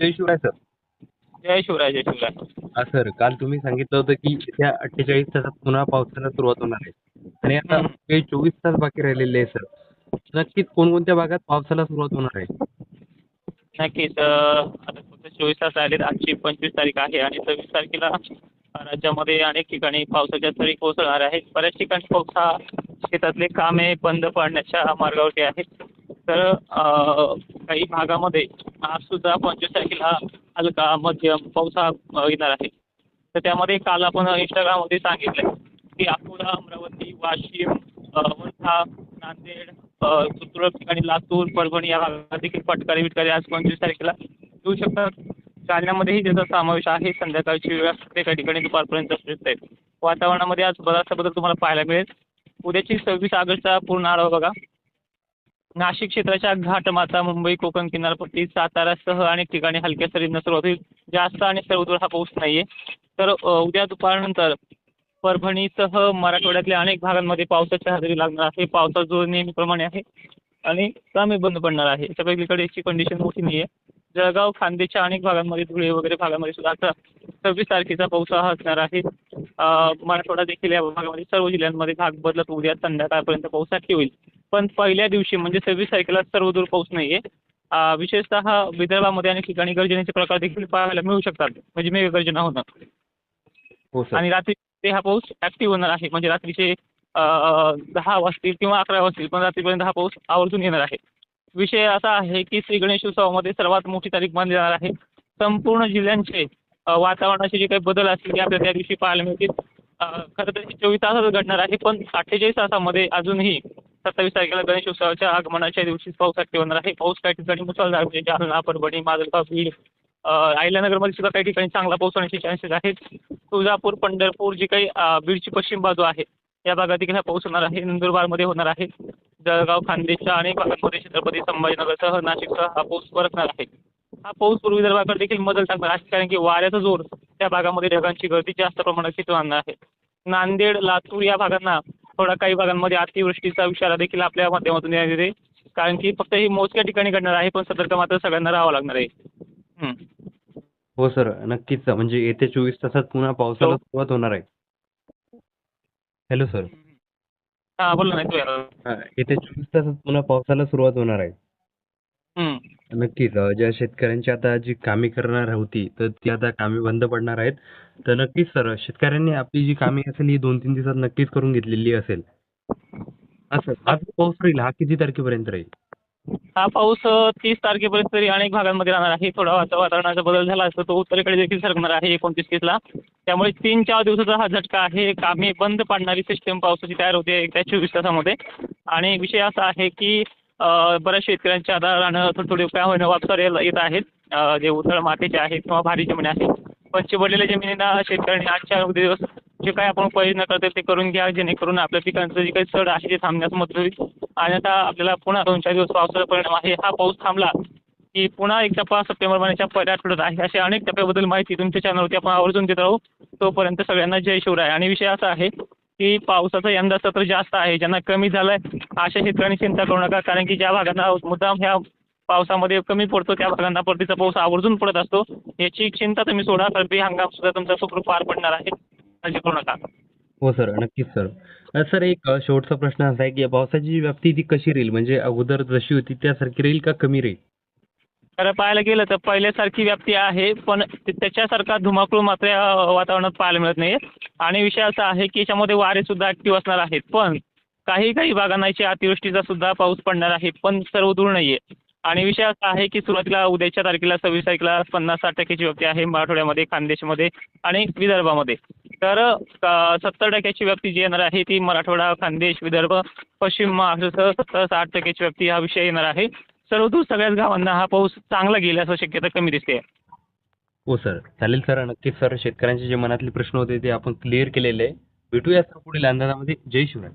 जय Shivray sir. जय शिवराय जय शिवराय. हा सर काल तुम्ही सांगितलं होतं की येत्या अठ्ठेचाळीस तासात पुन्हा पावसाला सुरुवात होणार आहे. आणि आता हम्म. काही चोवीस तास बाकी राहिलेले आहे सर. नक्कीच कोणकोणत्या भागात पावसाला सुरुवात होणार आहे? नक्कीच अं, आता फक्त चोवीस तास राहिलेत. आजची पंचवीस तारीख आहे आणि सव्वीस तारखेला राज्यामध्ये अनेक ठिकाणी पावसाच्या सरी कोसळणार आहेत. बऱ्याच ठिकाणी पाऊस हा शेतातले कामे बंद पाडण्याच्या मार्गावरती आहेत. तर अं, काही भागामध्ये आज सुद्धा पंचवीस तारखेला हलका मध्यम पाऊस हा येणार आहे. तर त्यामध्ये काल आपण इंस्टाग्राममध्ये सांगितलं की अकोला अमरावती वाशिम वर्धा नांदेड तुरळक ठिकाणी लातूर परभणी या भागात देखील फटकारे बिटकारी आज पंचवीस तारखेला येऊ शकतात. जालन्यामध्येही त्याचा समावेश आहे. संध्याकाळची वेळ असते. काही ठिकाणी दुपारपर्यंत असू वातावरणामध्ये आज बराचसा बदल तुम्हाला पाहायला मिळेल. उद्याची सव्वीस ऑगस्टचा पूर्ण आढावा बघा. नाशिक क्षेत्राच्या घाटमाथा मुंबई कोकण किनारपट्टी सातारासह अनेक ठिकाणी हलक्या सरींना सुरुवात होईल. जास्त आणि सर्वदूर हा पाऊस नाहीये. तर उद्या दुपारनंतर परभणीसह मराठवाड्यातल्या अनेक भागांमध्ये पावसाची हजेरी लागणार आहे. पावसाचा जोर नेहमीप्रमाणे आहे आणि कमी बंद पडणार आहे. याच्यापैकीकडेची कंडिशन मोठी नाही आहे जळगाव खानदेशच्या अनेक भागांमध्ये धुळे वगैरे भागांमध्ये सुद्धा आता सव्वीस तारखेचा पाऊस हा असणार आहे. मराठवाडा देखील या भागामध्ये सर्व जिल्ह्यांमध्ये भाग बदलत उद्या संध्याकाळपर्यंत पाऊससाठी होईल. पण पहिल्या दिवशी म्हणजे सव्वीस तारखेला सर्वदूर पाऊस नाही आहे विशेषतः विदर्भामध्ये अनेक ठिकाणी गर्जनेचे प्रकार देखील पाहायला मिळू शकतात. म्हणजे मेघगर्जना होणं. हो आणि रात्री ते हा पाऊस ऍक्टिव्ह होणार आहे. म्हणजे रात्रीचे दहा वाजतील किंवा अकरा वाजतील पण रात्रीपर्यंत हा पाऊस आवर्जून येणार आहे. विषय असा आहे की श्री गणेश उत्सवामध्ये सर्वात मोठी तारीख मानली जाणार आहे. संपूर्ण जिल्ह्यांचे वातावरणाचे जे काही बदल असतील ते आपल्याला त्या दिवशी पाहायला मिळतील. खरं तर चोवीस तासातच घडणार आहे पण अठ्ठेचाळीस तासामध्ये अजूनही सत्तावीस तारखेला गणेश उत्सवाच्या आगमनाच्या दिवशी पाऊस ऍक्टिव्ह होणार आहे. पाऊस काही ठिकाणी मुसळधार म्हणजे जालना परभणी माजलगाव बीड आयल्यानगरमध्ये सुद्धा काही ठिकाणी चांगला पाऊस होण्याचे चान्सेस आहेत. तुळजापूर पंढरपूर जी काही बीडची पश्चिम बाजू आहे या भागात देखील हा पाऊस होणार आहे. नंदुरबारमध्ये होणार आहे. जळगाव खानदेशच्या अनेक भागांमध्ये छत्रपती संभाजीनगरसह नाशिकसह हा पाऊस बरसणार आहे. हा पाऊस पूर्वी विदर्भाकडे देखील मदत टाकणार आहे. कारण की वाऱ्याचा जोर त्या भागामध्ये ढगांची गर्दी जास्त प्रमाणात खेचून आणणार आहे. नांदेड लातूर या भागांना थोडा काही भागांमध्ये अतिवृष्टीचा इशारा देखील आपल्या माध्यमातून देण्यात येते. कारण की फक्त ही मोजक्या ठिकाणी घडणार आहे पण सतर्क मात्र सगळ्यांना राहावं लागणार आहे. हं. सर. नक्कीच म्हणजे येत्या चोवीस तासात पुन्हा पावसाला. सुरुवात होणार आहे. Hello sir. हां बोला ना येतोय चोवीस तासात पुन्हा पावसाला सुरुवात होणार आहे. नक्कीच. ज्या शेतकऱ्यांची आता जी कामे करणार होती तर ती आता कामे बंद पडणार आहेत. तर नक्कीच सर शेतकऱ्यांनी आपली जी कामे असेल ही दोन तीन दिवसात नक्कीच करून घेतलेली असेल. हा सर पाऊस राहील हा किती तारखेपर्यंत राहील? हा पाऊस तीस तारखेपर्यंत तरी अनेक भागांमध्ये राहणार आहे. थोडा वाता वातावरणाचा बदल झाला असतो तो उत्तरेकडे देखील सरकणार आहे एकोणतीस तीसला. त्यामुळे तीन चार दिवसाचा हा झटका आहे. कामे बंद पाडणारी सिस्टम पावसाची तयार होते त्या चोवीस तासामध्ये. आणि विषय असा आहे की बऱ्याच शेतकऱ्यांच्या आता रानं थोडे थोडी काय होणं वापसावर येत येत आहेत. जे उथळ मातीचे आहेत किंवा भारी जमीन आहेत. पण चिवडलेल्या जमिनींना शेतकऱ्यांनी आजच्या अगदी दिवस जे काही आपण उपाययोजना करतो ते करून घ्या जेणेकरून आपल्या पिकांचं जे काही चढ आहे ते थांबण्यास मदत होईल. आणि आता आपल्याला पुन्हा दोन चार दिवस पावसाचा परिणाम आहे. हा पाऊस थांबला की पुन्हा एक टप्पा सप्टेंबर महिन्याच्या पहिल्या आठवड्यात आहे. अशा अनेक टप्प्याबद्दल माहिती तुमच्या चॅनलवरती आपण आवर्जून देत राहू. तोपर्यंत सगळ्यांना जय शिवराय. आणि विषय असा आहे की पावसाचं यंदा सत्र जास्त आहे ज्यांना कमी झालं आहे अशा शेतकऱ्यांनी चिंता करू नका. कारण की ज्या भागांना मुद्दाम ह्या पावसामध्ये कमी पडतो त्या भागांना परतीचा पाऊस आवर्जून पडत असतो. याची चिंता तुम्ही सोडा कारण हंगाम सुद्धा तुमचा सुखरूप पार पडणार आहे. काळजी करू नका. हो सर. नक्कीच सर. सर एक शेवटचा प्रश्न असा आहे की पावसाची व्याप्ती ती कशी राहील? म्हणजे अगोदर जशी होती त्यासारखी राहील का कमी राहील? खरं पाहायला गेलं तर पहिल्यासारखी व्याप्ती आहे पण त्याच्यासारखा धुमाकूळ मात्र या वातावरणात पाहायला मिळत नाही आणि विषय असा आहे की याच्यामध्ये वारे सुद्धा ॲक्टिव्ह असणार आहेत पण काही काही भागांना याची अतिवृष्टीचा सुद्धा पाऊस पडणार आहे पण सर्व दूर नाही आहे आणि विषय असा आहे की सुरुवातीला उद्याच्या तारखेला सव्वीस तारखेला पन्नास साठ टक्क्याची व्याप्ती आहे मराठवाड्यामध्ये खानदेशमध्ये आणि विदर्भामध्ये. तर सत्तर टक्क्याची व्याप्ती जी येणार आहे ती मराठवाडा खानदेश विदर्भ पश्चिम महाराष्ट्रासह सत्तर साठ टक्क्याची व्याप्ती हा विषय येणार आहे. सर्वदूर सगळ्याच गावांना हा पाऊस चांगला गेला असं शक्यता कमी दिसते. हो सर चालेल सर. नक्कीच सर शेतकऱ्यांचे जे मनातले प्रश्न होते ते आपण क्लिअर केलेले आहे. भेटूया सर पुढील अंदाजामध्ये. जय शिवराय.